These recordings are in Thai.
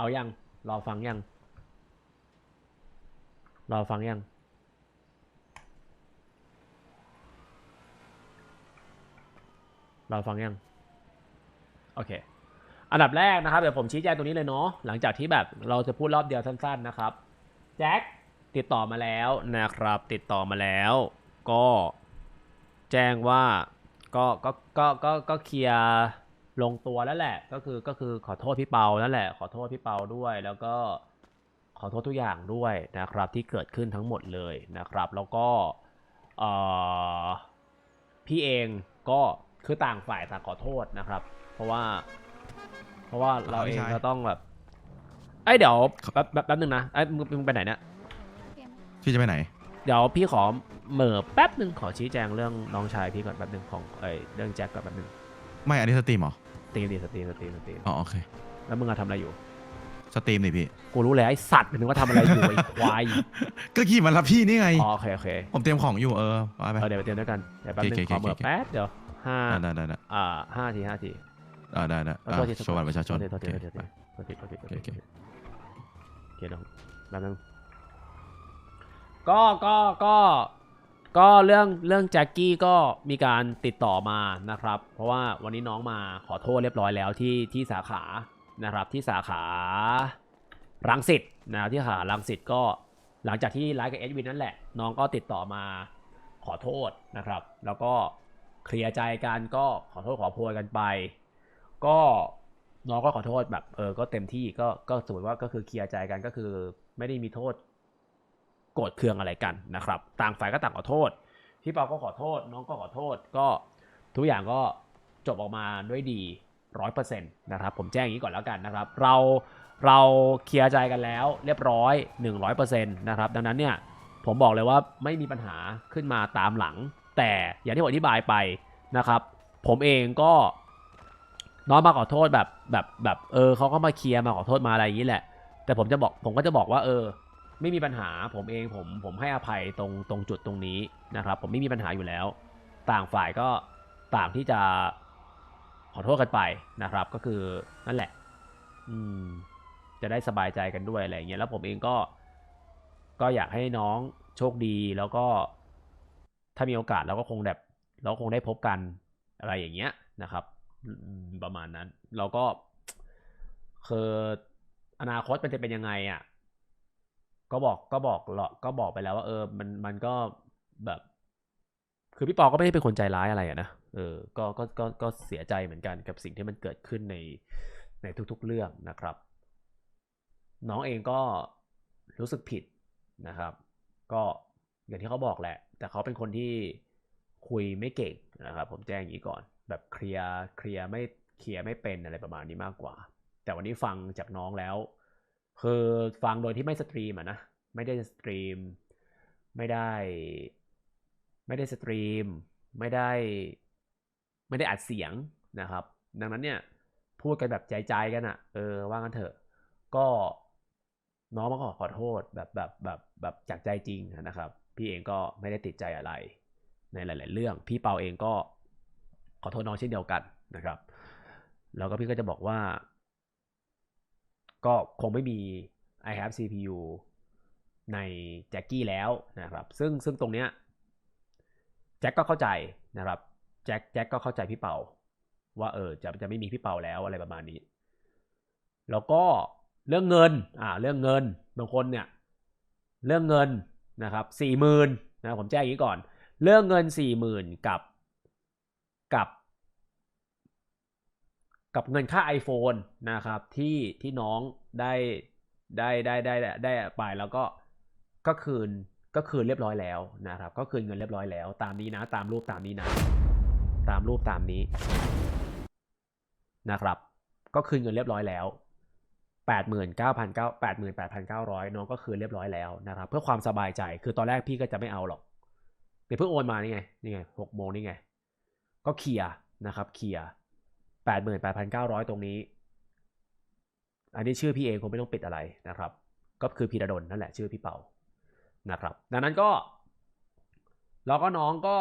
เอายัง รอฟังยัง รอฟังยัง รอฟังยัง โอเค อันดับแรกนะครับเดี๋ยวผมชี้แจงตรงนี้เลยเนาะ หลังจากที่แบบเราจะพูดรอบเดียวสั้น ๆนะครับ แจ็คติดต่อมาแล้วนะครับ ติดต่อมาแล้ว ก็แจ้งว่าก็ก็ก็ก็ก็เคลียร์ ลงตัวแล้วแหละ ก็คือก็คือขอโทษพี่เปานั่นแหละ ขอโทษพี่เปาด้วย แล้วก็ขอโทษทุกอย่างด้วยนะครับ ที่เกิดขึ้นทั้งหมดเลยนะครับ แล้วก็เอ่อพี่เองก็คือต่างฝ่ายต่างขอโทษนะครับ เพราะว่า เพราะว่าเราเองไม่ใช่ก็ต้องแบบไอ้ยเดี๋ยวแป๊บแป๊บแป๊บนึงนะไอ้ยมึงมึงไปไหนเนี่ยพี่จะไปไหน เดี๋ยวพี่ขอเหม่อแป๊บหนึ่งขอชี้แจงเรื่องน้องชายพี่ก่อนแป๊บหนึ่งของเอ้ยเรื่องแจ็คก่อนแป๊บหนึ่ง ไม่อันนี้สตรีมเหรอสตรีมดิสตรีมสตรีมสตรีมอ๋อโอเคแล้วมึงอะทำอะไรอยู่ สตรีมดิพี่ กูรู้แล้วไอ้สัตว์มึงว่าทำอะไรอยู่ ไอ้ควายก็ขี่มารับพี่นี่ไง อ๋อโอเคโอเคผมเตรียมของอยู่เออไปไป เออเดี๋ยวไปเตรียมด้วยกันเดี๋ยวแป๊บหนึงโอเคขอเหม่อโอเค แป๊บเดี๋ยวห้าได้ได้ได้ได้อ่าห้าทีห้าทีอ่าได้ได้เอออะโทษทีโชว์บัตรประชาชนโทษทีโอโทษเคทีโทษทีไปโทษทีโทษทีโทษทีโอเคโอเคน้องแป๊บนึงก็ก็ก็ ก็เรื่องเรื่องแจ็คกี้ก็มีการติดต่อมานะครับ เพราะว่าวันนี้น้องมาขอโทษเรียบร้อยแล้วที่ที่สาขานะครับที่สาขารังสิตนะที่สาขารังสิตก็หลังจากที่ไลฟ์กับเอสวินนั่นแหละ น้องก็ติดต่อมาขอโทษนะครับ แล้วก็เคลียร์ใจกันก็ขอโทษขอโพยกันไป ก็น้องก็ขอโทษแบบเออก็เต็มที่ก็ก็สมมติว่าก็คือเคลียร์ใจกันก็คือไม่ได้มีโทษ กรธเคืองอะไรกันนะครับ ต่างฝ่ายก็ต่างขอโทษ พี่เปาก็ขอโทษ น้องก็ขอโทษ ก็ทุกอย่างก็จบออกมาด้วยดีร้อยเปอร์เซ็นต์นะครับผมแจ้งอย่างนี้ก่อนแล้วกันนะครับ เราเราเคลียร์ใจกันแล้วเรียบร้อย100%นะครับดังนั้นเนี่ยผมบอกเลยว่าไม่มีปัญหาขึ้นมาตามหลัง แต่อย่างที่ผมอธิบายไปนะครับ ผมเองก็น้องมาขอโทษแบบแบบแบบเออเขาก็มาเคลียร์มาขอโทษมาอะไรอย่างนี้แหละ แต่ผมจะบอกผมก็จะบอกว่าเออ ไม่มีปัญหาผมเองผมผมให้อภัยตรงตรงจุดตรงนี้นะครับ ผมไม่มีปัญหาอยู่แล้ว ต่างฝ่ายก็ต่างที่จะขอโทษกันไปนะครับ ก็คือนั่นแหละ อืม จะได้สบายใจกันด้วยอะไรอย่างเงี้ยแล้วผมเองก็ ก็อยากให้น้องโชคดีแล้วก็ ถ้ามีโอกาสเราก็คงแบบ เราคงได้พบกันอะไรอย่างเงี้ยนะครับประมาณนั้น เราก็คืออนาคตมันจะเป็นยังไงอะ ก็บอกก็บอกหรอกก็บอกไปแล้วว่า เออ มันมันก็แบบ คือพี่ปอก็ไม่ได้เป็นคนใจร้ายอะไรอะนะเออก็ก็ก็ก็เสียใจเหมือนกันกับสิ่งที่มันเกิดขึ้นในในทุกๆเรื่องนะครับ น้องเองก็รู้สึกผิดนะครับ ก็อย่างที่เขาบอกแหละ แต่เขาเป็นคนที่คุยไม่เก่งนะครับ ผมแจ้งอย่างนี้ก่อน แบบเคลียร์เคลียร์ไม่เคลียร์ไม่เป็นอะไรประมาณนี้มากกว่า แต่วันนี้ฟังจากน้องแล้ว คือฟังโดยที่ไม่สตรีมอะนะ ไม่ได้สตรีม ไม่ได้ ไม่ได้สตรีม ไม่ได้ ไม่ได้อัดเสียงนะครับ ดังนั้นเนี่ย พูดกันแบบใจๆกันอะ่ะ เออ ว่ากันเถอะ ก็น้องมาขอขอโทษแบบแบบแบบแบบจากใจจริงนะครับ พี่เองก็ไม่ได้ติดใจอะไร ในหลาย ๆ เรื่อง พี่เปาเองก็ขอโทษน้องเช่นเดียวกันนะครับ แล้วก็พี่ก็จะบอกว่า ก็คงไม่มี i have CPU ในแจ็คกี้แล้วนะครับ ซึ่งซึ่งตรงเนี้ยแจ็คก็เข้าใจนะครับแจ็คแจ็คก็เข้าใจพี่เปาว่าเออจะจะไม่มีพี่เปาแล้วอะไรประมาณนี้ แล้วก็เรื่องเงินอ่าเรื่องเงินบางคนเนี่ยเรื่องเงินนะครับสี่หมื่นนะผมแจ้งอย่างนี้ก่อน เรื่องเงินสี่หมื่นกับกับ กับเงินค่า iPhone นะครับที่ที่น้องได้ได้ได้ได้ได้ไปแล้วก็ก็คืนก็คืนเรียบร้อยแล้วนะครับก็คืนเงินเรียบร้อยแล้ว ตามนี้นะตามรูปตามนี้นะ ตามรูปตามนี้นะครับ ก็คืนเงินเรียบร้อยแล้วแปดหมื่นเก้าพันเก้าแปดหมื่นแปดพันเก้าร้อยน้องก็คืนเรียบร้อยแล้วนะครับ เพื่อความสบายใจคือตอนแรกพี่ก็จะไม่เอาหรอกเดี๋ยวเพิ่งโอนมานี่ไงนี่ไงหกโมงนี่ไง ก็เคลียร์นะครับเคลียร์ แปดหมื่นแปดพันเก้าร้อยตรงนี้ อันนี้ชื่อพี่เองคงไม่ต้องปิดอะไรนะครับ ก็คือพีระดลนั่นแหละชื่อพี่เปานะครับ ดังนั้นก็แล้วก็น้องก็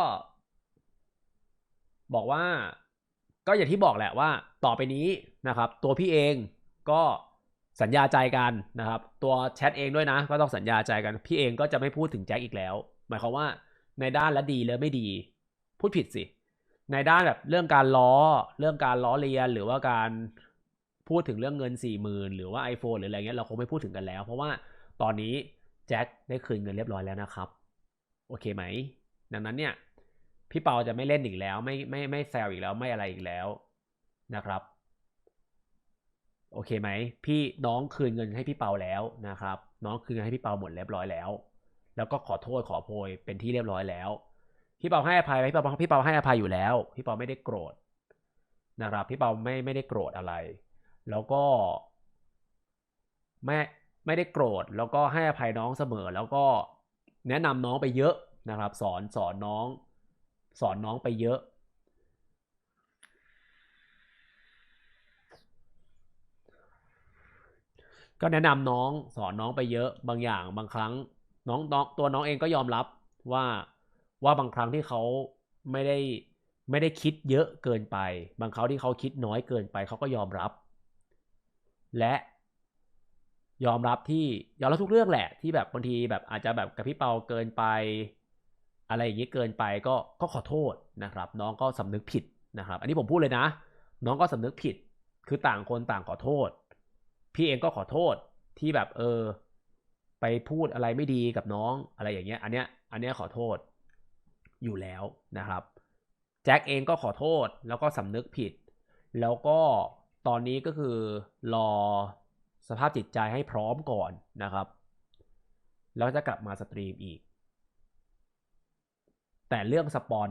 บอกว่าก็อย่างที่บอกแหละว่าต่อไปนี้นะครับ ตัวพี่เองก็สัญญาใจกันนะครับ ตัวแชทเองด้วยนะ ก็ต้องสัญญาใจกัน พี่เองก็จะไม่พูดถึงแจ็คอีกแล้ว หมายความว่าในด้านและดีและไม่ดี พูดผิดสิ ในด้านแบบเรื่องการล้อ เรื่องการล้อเลียน หรือว่าการพูดถึงเรื่องเงินสี่หมื่นหรือว่า iPhone หรืออะไรเงี้ยเราคงไม่พูดถึงกันแล้ว เพราะว่าตอนนี้แจ็คได้คืนเงินเรียบร้อยแล้วนะครับ โอเคไหม ดังนั้นเนี่ย พี่เปาจะไม่เล่นอีกแล้ว ไม่ไม่ไม่แซวอีกแล้วไม่อะไรอีกแล้วนะครับ โอเคไหม พี่น้องคืนเงินให้พี่เปาแล้วนะครับ น้องคืนเงินให้พี่เปาหมดเรียบร้อยแล้ว แล้วก็ขอโทษขอโพยเป็นที่เรียบร้อยแล้ว พี่เปาให้อภัยไหมพี่เปาพี่เปาให้อภัยอยู่แล้ว พี่เปาไม่ได้โกรธนะครับ พี่เปาไม่ไม่ได้โกรธอะไร แล้วก็ไม่ไม่ได้โกรธแล้วก็ให้อภัยน้องเสมอ แล้วก็แนะนำน้องไปเยอะนะครับ สอนสอนน้อง สอนน้องไปเยอะ ก็แนะนำน้องสอนน้องไปเยอะ บางอย่างบางครั้งน้องน้องตัวน้องเองก็ยอมรับว่า ว่าบางครั้งที่เขาไม่ได้ไม่ได้คิดเยอะเกินไป บางครั้งที่เขาคิดน้อยเกินไปเขาก็ยอมรับ และยอมรับที่ยอมรับทุกเรื่องแหละที่แบบบางทีแบบอาจจะแบบกับพี่เปาเกินไป อะไรอย่างนี้เกินไปก็ก็ขอโทษนะครับ น้องก็สำนึกผิดนะครับ อันนี้ผมพูดเลยนะ น้องก็สำนึกผิด คือต่างคนต่างขอโทษ พี่เองก็ขอโทษที่แบบเออ ไปพูดอะไรไม่ดีกับน้องอะไรอย่างเงี้ย อันเนี้ยอันเนี้ยขอโทษ อยู่แล้วนะครับแจ็คเองก็ขอโทษแล้วก็สำนึกผิด แล้วก็ตอนนี้ก็คือรอสภาพจิตใจให้พร้อมก่อนนะครับ แล้วจะกลับมาสตรีมอีก แต่เรื่องสปอน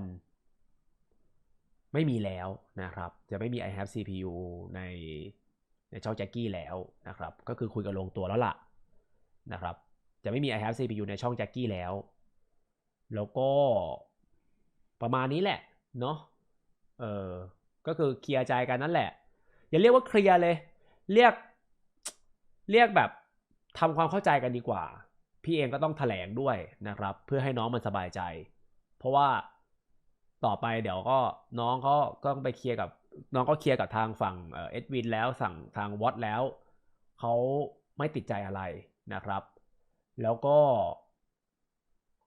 ไม่มีแล้วนะครับ จะไม่มี i have CPU ในในช่องแจ็คกี้แล้วนะครับ ก็คือคุยกันลงตัวแล้วล่ะนะครับ จะไม่มี i have CPU ในช่องแจ็คกี้แล้ว แล้วก็ ประมาณนี้แหละเนาะเออก็คือเคลียร์ใจกันนั่นแหละ อย่าเรียกว่าเคลียร์เลย เรียกเรียกแบบทำความเข้าใจกันดีกว่า พี่เองก็ต้องแถลงด้วยนะครับ เพื่อให้น้องมันสบายใจ เพราะว่าต่อไปเดี๋ยวก็น้องเขาก็ต้องไปเคลียร์กับน้องก็เคลียร์กับทางฝั่งเอ็ดวินแล้วสั่งทางวอตแล้วเขาไม่ติดใจอะไรนะครับ แล้วก็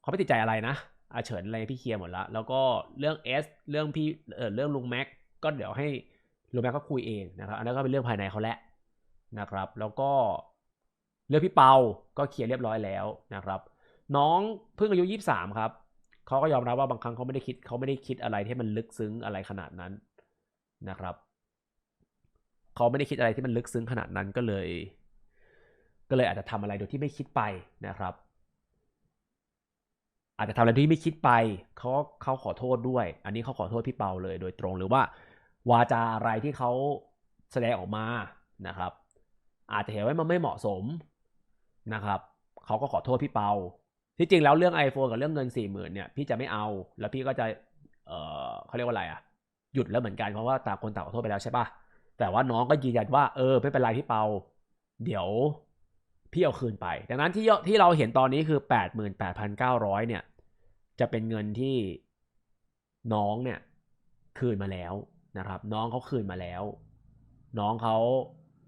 เขาไม่ติดใจอะไรนะ อาเฉินอะไรพี่เคลียร์หมดแล้วแล้วก็เรื่อง S เรื่องพี่เออเรื่องลุงแม็กก็เดี๋ยวให้ลุงแม็กเขาคุยเองนะครับ อันนั้นก็เป็นเรื่องภายในเขาแหละนะครับ แล้วก็เรื่องพี่เปา ก็เคลียร์เรียบร้อยแล้วนะครับ น้องเพิ่งอายุยี่สามครับเขาก็ยอมรับว่าบางครั้งเขาไม่ได้คิดเขาไม่ได้คิดอะไรที่มันลึกซึ้งอะไรขนาดนั้นนะครับเขาไม่ได้คิดอะไรที่มันลึกซึ้งขนาดนั้นก็เลย ก็เลยอาจจะทำอะไรโดยที่ไม่คิดไปนะครับ อาจจะทำอะไรที่ไม่คิดไปเขาเขาขอโทษด้วย อันนี้เขาขอโทษพี่เปาเลยโดยตรงหรือว่าวาจาอะไรที่เขาแสดงออกมานะครับ อาจจะเห็นว่ามันไม่เหมาะสมนะครับเขาก็ขอโทษพี่เปา ที่จริงแล้วเรื่อง iPhone กับเรื่องเงินสี่หมื่นเนี่ยพี่จะไม่เอา แล้วพี่ก็จะเออเขาเรียกว่าอะไรอะหยุดแล้วเหมือนกันเพราะว่าต่างคนต่างขอโทษไปแล้วใช่ปะแต่ว่าน้องก็ยืนยันว่าเออไม่เป็นไรพี่เปา เดี๋ยวพี่เอาคืนไป ดังนั้นที่ที่เราเห็นตอนนี้คือแปดหมื่นแปดพันเก้าร้อยเนี่ย จะเป็นเงินที่น้องเนี่ยคืนมาแล้วนะครับ น้องเขาคืนมาแล้ว น้องเขา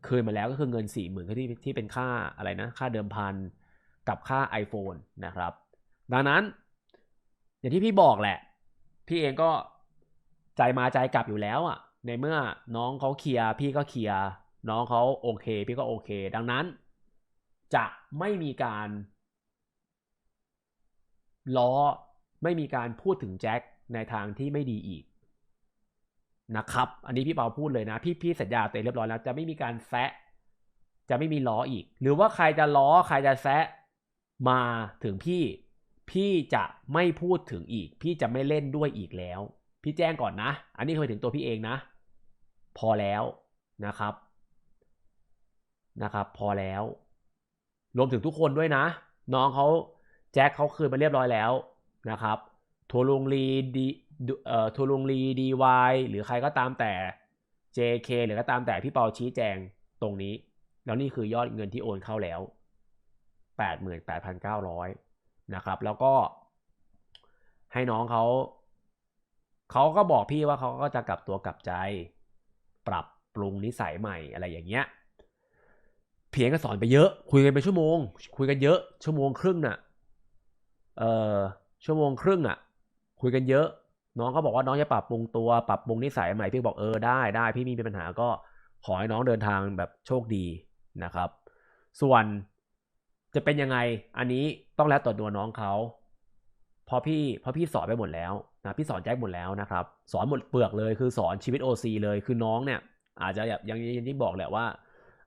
คืนมาแล้วก็คือเงินสี่หมื่นที่ที่เป็นค่าอะไรนะค่าเดิมพันกับค่า iPhone นะครับ ดังนั้น อย่างที่พี่บอกแหละ พี่เองก็ใจมาใจกลับอยู่แล้วอะ ในเมื่อน้องเขาเคลียร์พี่ก็เคลียร์น้องเขาโอเค พี่ก็โอเค ดังนั้นจะไม่มีการล้อ ไม่มีการพูดถึงแจ็คในทางที่ไม่ดีอีกนะครับ อันนี้พี่เปาพูดเลยนะ พี่พี่สัญญาตัวเองเรียบร้อยแล้ว จะไม่มีการแซะ จะไม่มีล้ออีก หรือว่าใครจะล้อใครจะแซะมาถึงพี่ พี่จะไม่พูดถึงอีก พี่จะไม่เล่นด้วยอีกแล้ว พี่แจ้งก่อนนะ อันนี้เคยถึงตัวพี่เองนะ พอแล้วนะครับนะครับ พอแล้ว รวมถึงทุกคนด้วยนะ น้องเขาแจ็คเขาคืนมาเรียบร้อยแล้ว นะครับทัวลุงลีดีเอ่อทัวลุงลีดีวหรือใครก็ตามแต่ JK หรือก็ตามแต่พี่เปาชี้แจงตรงนี้ แล้วนี่คือยอดเงินที่โอนเข้าแล้ว 88,900 นะครับ แล้วก็ ให้น้องเขาเขาก็บอกพี่ว่าเขาก็จะกลับตัวกลับใจ ปรับปรุงนิสัยใหม่อะไรอย่างเงี้ยเพียงก็สอนไปเยอะ คุยกันไปชั่วโมง คุยกันเยอะชั่วโมงครึ่งน่ะเออ ชั่วโมงครึ่งอะ คุยกันเยอะ น้องก็บอกว่าน้องจะปรับปรุงตัวปรับปรุงนิสัยใหม่พี่บอกเออได้ได้พี่มีปัญหาก็ขอให้น้องเดินทางแบบโชคดีนะครับ ส่วนจะเป็นยังไงอันนี้ต้องแล้วตัวตัวน้องเขาพราะพี่พราะพี่สอนไปหมดแล้วนะพี่สอนแจ็คหมดแล้วนะครับ สอนหมดเปลือกเลยคือสอนชีวิต OC เลยคือน้องเนี่ย อาจจะแบบยังยังที่บอกแหละว่า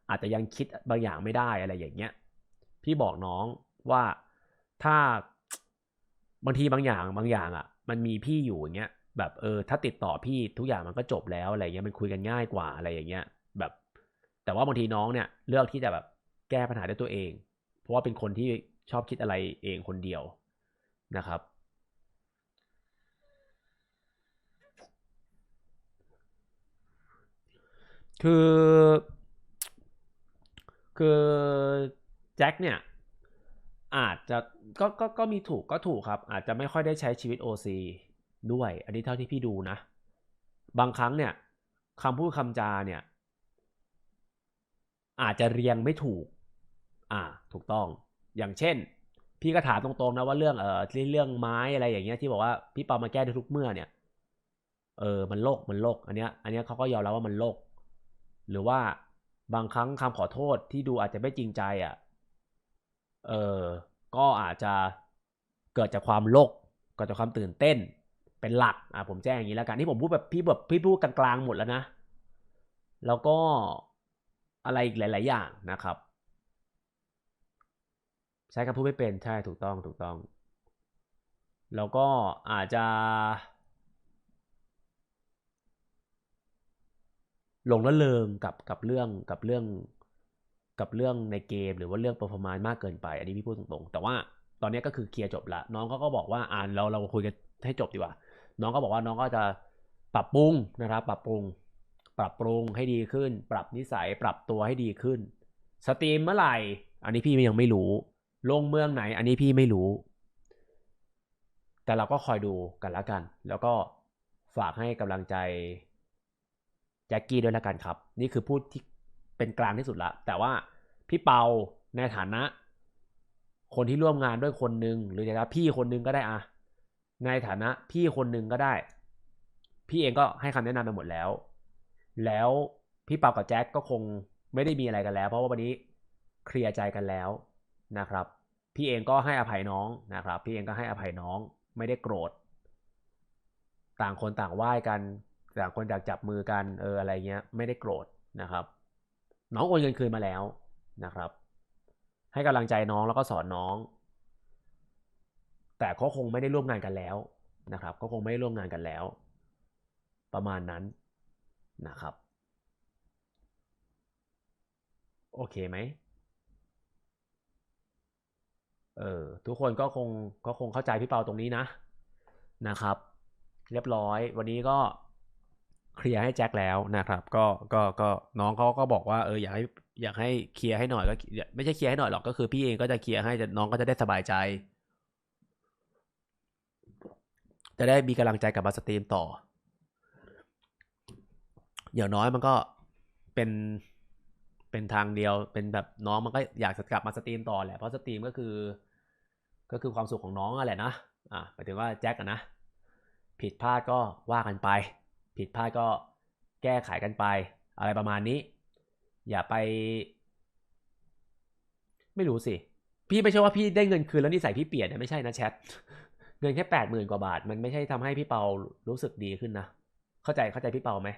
อาจจะยังคิดบางอย่างไม่ได้อะไรอย่างเงี้ยพี่บอกน้องว่าถ้า บางทีบางอย่างบางอย่างอะ มันมีพี่อยู่อย่างเงี้ยแบบเออถ้าติดต่อพี่ทุกอย่างมันก็จบแล้วอะไรเงี้ยมันคุยกันง่ายกว่าอะไรอย่างเงี้ย แบบ แต่ว่าบางทีน้องเนี่ยเลือกที่จะแบบแก้ปัญหาด้วยตัวเอง เพราะว่าเป็นคนที่ชอบคิดอะไรเองคนเดียวนะครับ คือ คือแจ็คเนี่ย อาจจะก็ก็ก็มีถูกก็ถูกครับ อาจจะไม่ค่อยได้ใช้ชีวิต OC ด้วย อันนี้เท่าที่พี่ดูนะ บางครั้งเนี่ยคำพูดคำจาเนี่ย อาจจะเรียงไม่ถูก อ่า ถูกต้อง อย่างเช่น พี่ก็ถามตรงๆนะว่าเรื่องเออเรื่องไม้อะไรอย่างเงี้ยที่บอกว่าพี่เปามาแก้ได้ทุกเมื่อเนี่ยเออ มันโลก มันโลก อันเนี้ย อันเนี้ยเขาก็ยอมรับว่ามันโลก หรือว่าบางครั้งคำขอโทษที่ดูอาจจะไม่จริงใจอะ เออก็อาจจะเกิดจากความโลกเกิดจากความตื่นเต้น เป็นหลักอะผมแจ้งอย่างนี้แล้วกันที่ผมพูดแบบพี่แบบพี่พูดกลางๆหมดแล้วนะ แล้วก็อะไรอีกหลาย ๆ อย่างนะครับ ใช้คำพูดไม่เป็นใช่ถูกต้องถูกต้อง แล้วก็อาจจะหลงละเลงกับกับเรื่องกับเรื่อง กับเรื่องในเกมหรือว่าเรื่องเปอร์ฟอร์มานมากเกินไป อันนี้พี่พูดตรงๆ แต่ว่าตอนนี้ก็คือเคลียร์จบละน้องเขาก็บอกว่าอ่านเราเราคุยกันให้จบดีกว่า น้องก็บอกว่าน้องก็จะปรับปรุงนะครับ ปรับปรุง ปรับปรุงให้ดีขึ้น ปรับนิสัยปรับตัวให้ดีขึ้น สตรีมเมื่อไหร่ อันนี้พี่ยังไม่รู้ ลงเมืองไหน อันนี้พี่ไม่รู้ แต่เราก็คอยดูกันละกัน แล้วก็ฝากให้กำลังใจแจ็คกี้ด้วยละกันครับ นี่คือพูดที่ เป็นกลางที่สุดละ แต่ว่าพี่เปาในฐานะ คนที่ร่วมงานด้วยคนหนึ่งหรือในฐานะพี่คนหนึ่งก็ได้อะในฐานะพี่คนหนึ่งก็ได้ พี่เองก็ให้คำแนะนำไปหมดแล้ว แล้วพี่เปากับแจ็คก็คงไม่ได้มีอะไรกันแล้ว เพราะว่าวันนี้เคลียร์ใจกันแล้วนะครับ พี่เองก็ให้อภัยน้องนะครับ พี่เองก็ให้อภัยน้องไม่ได้โกรธ ต่างคนต่างไหว้กัน ต่างคนต่างจับมือกันเอออะไรเงี้ย ไม่ได้โกรธนะครับ น้องโอนเงินคืนมาแล้วนะครับ ให้กำลังใจน้องแล้วก็สอนน้อง แต่เขาคงไม่ได้ร่วมงานกันแล้วนะครับก็คงไม่ได้ร่วมงานกันแล้ว ประมาณนั้นนะครับ โอเคไหมเออทุกคนก็คงก็คงเข้าใจพี่เปาตรงนี้นะนะครับ เรียบร้อยวันนี้ก็ เคลียร์ให้แจ็คแล้วนะครับ ก็ก็ก็น้องเขาก็บอกว่าเอออยากให้อยากให้เคลียร์ให้หน่อยก็ไม่ใช่เคลียร์ให้หน่อยหรอกก็คือพี่เองก็จะเคลียร์ให้จะน้องก็จะได้สบายใจ จะได้มีกำลังใจกลับมาสตรีมต่ออย่างน้อยมันก็เป็นเป็นทางเดียวเป็นแบบน้องมันก็อยากจะกลับมาสตรีมต่อแหละเพราะสตรีมก็คือ ก็คือความสุขของน้องอะแหละนะอะหมายถึงว่าแจ็คอะนะผิดพลาดก็ว่ากันไป ผิดพลาดก็แก้ไขกันไป อะไรประมาณนี้ อย่าไป ไม่รู้สิ พี่ไม่ใช่ว่าพี่ได้เงินคืนแล้วนิสัยพี่เปลี่ยนนะไม่ใช่นะแชทเงินแค่แปดหมื่นกว่าบาท มันไม่ใช่ทำให้พี่เปารู้สึกดีขึ้นนะเข้าใจเข้าใจพี่เปาไหม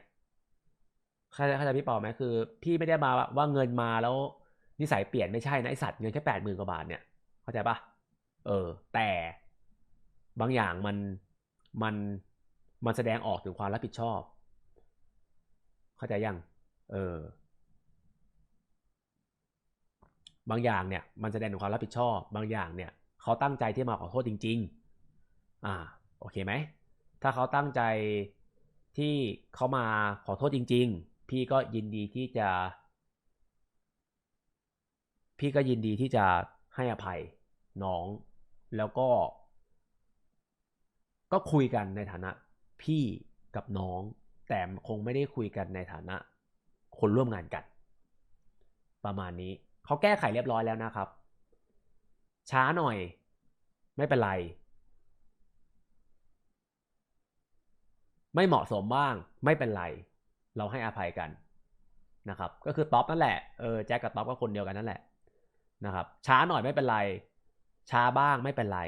เข้าใจเข้าใจพี่เปาไหมคือ พี่ไม่ได้มาว่าเงินมาแล้วนิสัยเปลี่ยนไม่ใช่นะไอสัตว์เงินแค่แปดหมื่นกว่าบาทเนี่ยเข้าใจปะเออ แต่บางอย่างมันมัน มันแสดงออกถึงความรับผิดชอบ เข้าใจยัง เออ บางอย่างเนี่ย มันแสดงถึงความรับผิดชอบ บางอย่างเนี่ย เขาตั้งใจที่มาขอโทษจริง ๆ อ่า โอเคไหม ถ้าเขาตั้งใจที่เขามาขอโทษจริง ๆ พี่ก็ยินดีที่จะ พี่ก็ยินดีที่จะให้อภัยน้อง แล้วก็ ก็คุยกันในฐานะ พี่กับน้อง แต่คงไม่ได้คุยกันในฐานะ คนร่วมงานกัน ประมาณนี้เขาแก้ไขเรียบร้อยแล้วนะครับ ช้าหน่อย ไม่เป็นไร ไม่เหมาะสมบ้าง ไม่เป็นไร เราให้อภัยกันนะครับ ก็คือท็อปนั่นแหละเออแจ็คกับท็อปก็คนเดียวกันนั่นแหละนะครับ ช้าหน่อยไม่เป็นไร ช้าบ้างไม่เป็นไร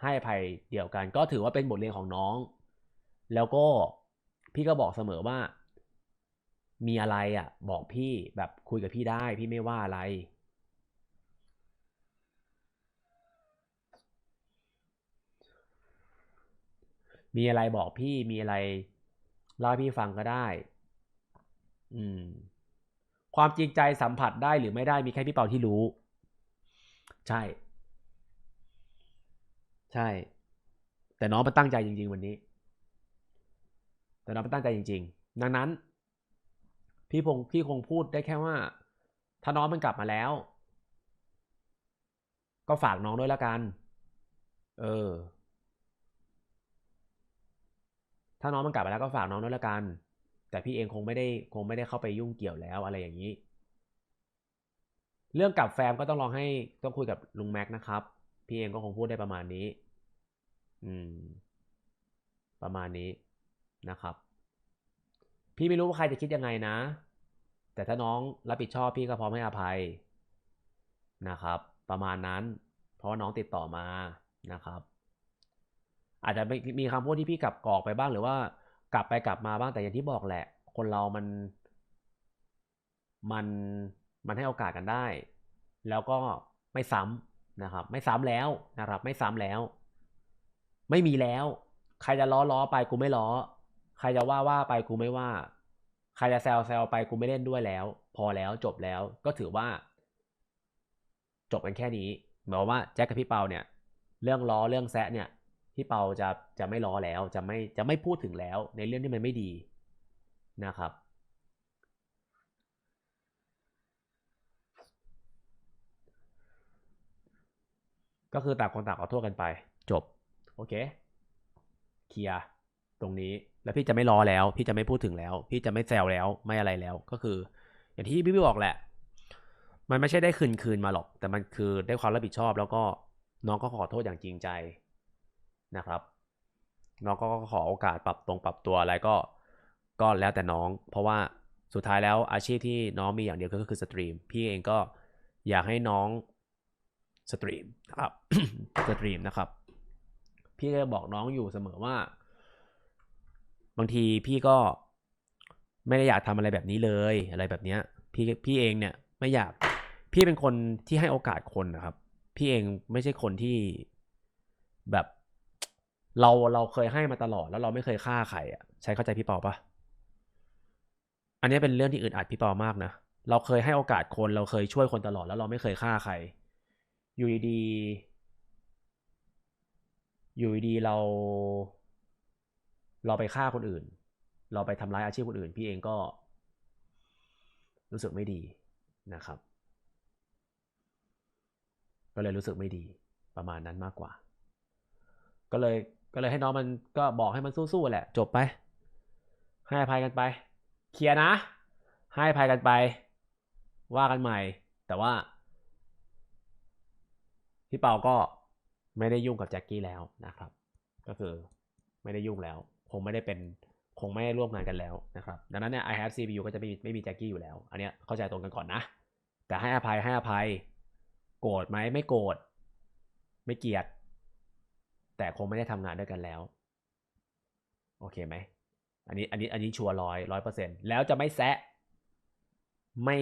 ให้อภัยเดียวกัน ก็ถือว่าเป็นบทเรียนของน้อง แล้วก็พี่ก็บอกเสมอว่า มีอะไรอะ บอกพี่แบบคุยกับพี่ได้ พี่ไม่ว่าอะไร มีอะไรบอกพี่มีอะไรเล่าให้พี่ฟังก็ได้ อืม ความจริงใจสัมผัสได้หรือไม่ได้มีแค่พี่เปาที่รู้ ใช่ ใช่ แต่น้องมันตั้งใจจริง ๆ วันนี้ แต่น้องมันตั้งใจจริง ๆ ดังนั้น พี่พงพี่คงพูดได้แค่ว่า ถ้าน้องมันกลับมาแล้ว ก็ฝากน้องด้วยละกัน เออ ถ้าน้องมันกลับมาแล้วก็ฝากน้องด้วยละกัน แต่พี่เองคงไม่ได้คงไม่ได้เข้าไปยุ่งเกี่ยวแล้วอะไรอย่างนี้ เรื่องกับแฟมก็ต้องลองให้ต้องคุยกับลุงแม็กนะครับ พี่เองก็คงพูดได้ประมาณนี้ อืม ประมาณนี้ นะครับ พี่ไม่รู้ว่าใครจะคิดยังไงนะ แต่ถ้าน้องรับผิดชอบพี่ก็พร้อมให้อภัยนะครับ ประมาณนั้น เพราะว่าน้องติดต่อมานะครับ อาจจะม่มีคำพูดที่พี่กลับกรอกไปบ้างหรือว่ากลับไปกลับมาบ้างแต่อย่างที่บอกแหละ คนเรามัน มันมันให้โอกาสกันได้ แล้วก็ไม่ซ้ำนะครับ ไม่ซ้ำแล้วนะครับ ไม่ซ้ำแล้ว ไม่มีแล้ว ใครจะล้อล้อไปกูไม่ล้อ ใครจะว่าว่าไปกูไม่ว่า ใครจะแซวแซวไปกูไม่เล่นด้วยแล้ว พอแล้วจบแล้วก็ถือว่า จบกันแค่นี้หมายว่าแจ็คกับพี่เปาเนี่ย เรื่องล้อเรื่องแซะเนี่ยพี่เปาจะจะไม่ล้อแล้วจะไม่จะไม่พูดถึงแล้ว ในเรื่องที่มันไม่ดีนะครับ ก็คือต่างคนต่างขอโทษกันไป จบ โอเค เคลียร์ตรงนี้แล้วพี่จะไม่ล้อแล้ว พี่จะไม่พูดถึงแล้ว พี่จะไม่แซวแล้วไม่อะไรแล้ว ก็คือ อย่างที่พี่พี่บอกแหละ มันไม่ใช่ได้คืนคืนมาหรอก แต่มันคือได้ความรับผิดชอบ แล้วก็น้องก็ขอโทษอย่างจริงใจนะครับ น้องก็ขอโอกาสปรับตรงปรับตัวอะไรก็ก็แล้วแต่น้อง เพราะว่าสุดท้ายแล้วอาชีพที่น้องมีอย่างเดียวก็คือสตรีม พี่เองก็อยากให้น้องสตรีมครับสตรีมนะครับ พี่ก็บอกน้องอยู่เสมอว่า บางทีพี่ก็ไม่ได้อยากทำอะไรแบบนี้เลยอะไรแบบเนี้ย พี่พี่เองเนี่ยไม่อยากพี่เป็นคนที่ให้โอกาสคนนะครับ พี่เองไม่ใช่คนที่แบบเราเราเคยให้มาตลอดแล้วเราไม่เคยฆ่าใครอะใช้เข้าใจพี่ปาปะอันนี้เป็นเรื่องที่อึดอัดพี่ปามากนะเราเคยให้โอกาสคนเราเคยช่วยคนตลอดแล้วเราไม่เคยฆ่าใคร อยู่ดีๆอยู่ดีเรา เราไปฆ่าคนอื่น เราไปทำร้ายอาชีพคนอื่น พี่เองก็ รู้สึกไม่ดีนะครับ ก็เลยรู้สึกไม่ดีประมาณนั้นมากกว่า ก็เลยก็เลยให้น้องมันก็บอกให้มันสู้ๆแหละ จบไป ให้อภัยกันไป เคลียร์นะ ให้อภัยกันไป ว่ากันใหม่ แต่ว่าพี่เปาก็ไม่ได้ยุ่งกับแจ็คกี้แล้วนะครับ ก็คือไม่ได้ยุ่งแล้ว คงไม่ได้เป็นคงไม่ได้ร่วมงานกันแล้วนะครับดังนั้นเนี่ย I have CPU ก็จะไม่มีไม่มีแจ็คกี้อยู่แล้ว อันเนี้ยเข้าใจตรงกันก่อนนะ แต่ให้อภัยให้อภัย โกรธไหมไม่โกรธไม่เกลียด แต่คงไม่ได้ทำงานด้วยกันแล้ว โอเคไหมอันนี้อันนี้อันนี้ชัวร์ร้อยร้อยเปอร์เซ็นแล้วจะไม่แซะไม่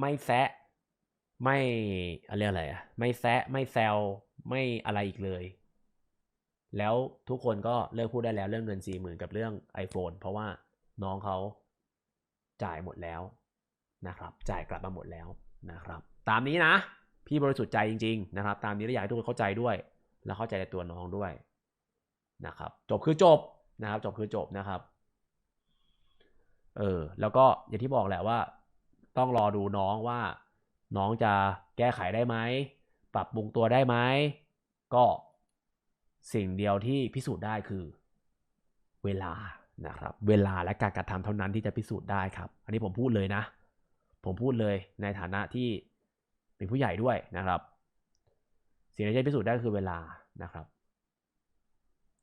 ไม่แซะไม่อะไรยกอะไรอะไม่แซะไม่แซวไม่อะไรอีกเลย แล้วทุกคนก็เลิกพูดได้แล้วเรื่องเงินสี่หมื่นกับเรื่อง iPhone เพราะว่าน้องเขาจ่ายหมดแล้วนะครับ จ่ายกลับมาหมดแล้วนะครับ ตามนี้นะ พี่บริสุทธิ์ใจจริง ๆ นะครับ ตามนี้แล้วอยากให้ทุกคนเข้าใจด้วย แล้วเข้าใจในตัวน้องด้วยนะครับ จบคือจบนะครับ จบคือจบนะครับ เออ แล้วก็อย่างที่บอกแหละว่า ต้องรอดูน้องว่า น้องจะแก้ไขได้ไหม ปรับปรุงตัวได้ไหม ก็ สิ่งเดียวที่พิสูจน์ได้คือเวลานะครับ เวลาและการกระทำเท่านั้นที่จะพิสูจน์ได้ครับ อันนี้ผมพูดเลยนะ ผมพูดเลยในฐานะที่เป็นผู้ใหญ่ด้วยนะครับ สิ่งที่จะพิสูจน์ได้ก็คือเวลานะครับ